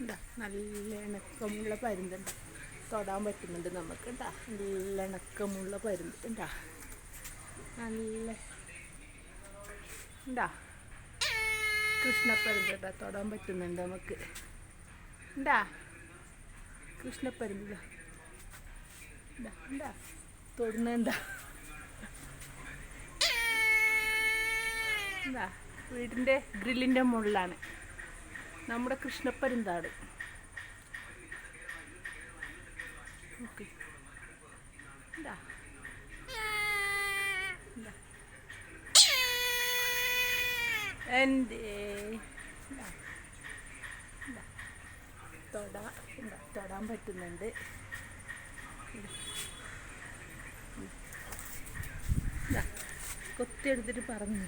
എന്താ നല്ല ഇണക്കമുള്ള പരുന്തുണ്ട്. തൊടാൻ പറ്റുന്നുണ്ട് നമുക്ക് ഉണ്ടാ നല്ല ഇണക്കമുള്ള പരുന്ത് ഉണ്ടാ നല്ല ഉണ്ടാ കൃഷ്ണപ്പരുന്ത് കേട്ടോ തൊടാൻ പറ്റുന്നുണ്ട് നമുക്ക്. ഉണ്ടാ കൃഷ്ണപ്പരുന്ത് ഉണ്ടാ തൊടുന്നെന്താ വീടിന്റെ ഗ്രില്ലിന്റെ മുകളിലാണ്. നമ്മുടെ കൃഷ്ണപ്പരുന്താട്? എന്താ? തൊടാ. തൊടാൻ പറ്റുന്നുണ്ട്? കൊത്തിയെടുത്തിട്ട് പറഞ്ഞു.